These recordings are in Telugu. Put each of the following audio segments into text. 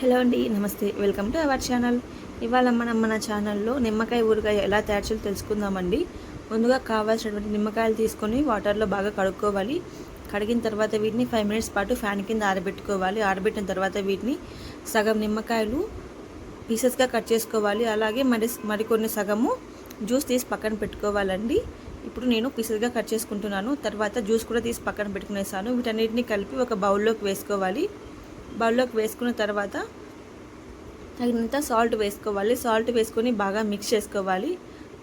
హలో అండి నమస్తే. Welcome to our channel. ఇవాళ మనం మన ఛానల్లో నిమ్మకాయ ఊరగాయ ఎలా తయారు చేయాలో తెలుసుకుందామండి. ముందుగా కావాల్సినటువంటి నిమ్మకాయలు తీసుకొని వాటర్లో బాగా కడుక్కోవాలి. కడిగిన తర్వాత వీటిని ఫైవ్ మినిట్స్ పాటు ఫ్యాన్ కింద ఆరబెట్టుకోవాలి. ఆరబెట్టిన తర్వాత వీటిని సగం నిమ్మకాయలు పీసెస్గా కట్ చేసుకోవాలి. అలాగే మరి మరికొన్ని సగము జ్యూస్ తీసి పక్కన పెట్టుకోవాలండి. ఇప్పుడు నేను పీసెస్గా కట్ చేసుకుంటున్నాను. తర్వాత జ్యూస్ కూడా తీసి పక్కన పెట్టుకునేసాను. వీటన్నిటిని కలిపి ఒక బౌల్లోకి వేసుకోవాలి. బౌల్లోకి వేసుకున్న తర్వాత తగినంత సాల్ట్ వేసుకోవాలి. సాల్ట్ వేసుకొని బాగా మిక్స్ చేసుకోవాలి.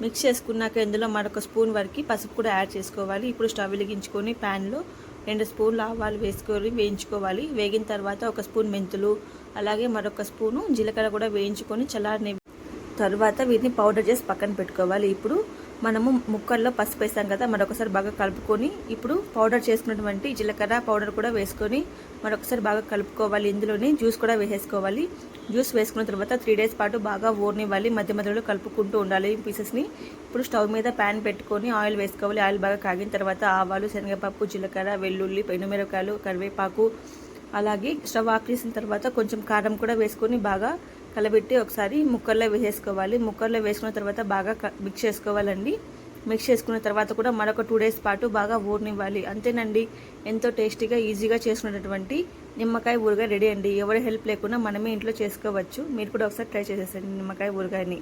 మిక్స్ చేసుకున్నాక ఇందులో మరొక స్పూన్ వరకు పసుపు కూడా యాడ్ చేసుకోవాలి. ఇప్పుడు స్టవ్ వెలిగించుకొని ప్యాన్లో రెండు స్పూన్లు ఆవాలు వేసుకొని వేయించుకోవాలి. వేగిన తర్వాత ఒక స్పూన్ మెంతులు అలాగే మరొక స్పూను జీలకర్ర కూడా వేయించుకొని చల్లారని తర్వాత వీటిని పౌడర్ చేసి పక్కన పెట్టుకోవాలి. ఇప్పుడు మనము ముక్కల్లో పసుపు వేసాం కదా మరొకసారి బాగా కలుపుకొని ఇప్పుడు పౌడర్ చేసుకున్నటువంటి జీలకర్ర పౌడర్ కూడా వేసుకొని మరొకసారి బాగా కలుపుకోవాలి. ఇందులోనే జ్యూస్ కూడా వేసేసుకోవాలి. జ్యూస్ వేసుకున్న తర్వాత త్రీ డేస్ పాటు బాగా ఓర్నివ్వాలి. మధ్య మధ్యలో కలుపుకుంటూ ఉండాలి ఈ పీసెస్ని ఇప్పుడు స్టవ్ మీద ప్యాన్ పెట్టుకొని ఆయిల్ వేసుకోవాలి. ఆయిల్ బాగా కాగిన తర్వాత ఆవాలు శనగపప్పు జీలకర్ర వెల్లుల్లి పెనుమిరపకాయలు కరివేపాకు అలాగే స్టవ్ ఆఫ్ చేసిన తర్వాత కొంచెం కారం కూడా వేసుకొని బాగా కలబెట్టి ఒకసారి ముక్కల్లో వేసేసుకోవాలి. ముక్కల్లో వేసుకున్న తర్వాత బాగా మిక్స్ చేసుకోవాలండి. మిక్స్ చేసుకున్న తర్వాత కూడా మరొక టూ డేస్ పాటు బాగా ఊరనివ్వాలి. అంతేనండి ఎంతో టేస్టీగా ఈజీగా చేసుకున్నటువంటి నిమ్మకాయ ఊరగాయ రెడీ అండి. ఎవరి హెల్ప్ లేకుండా మనమే ఇంట్లో చేసుకోవచ్చు. మీరు కూడా ఒకసారి ట్రై చేసేసండి నిమ్మకాయ ఊరగాయని.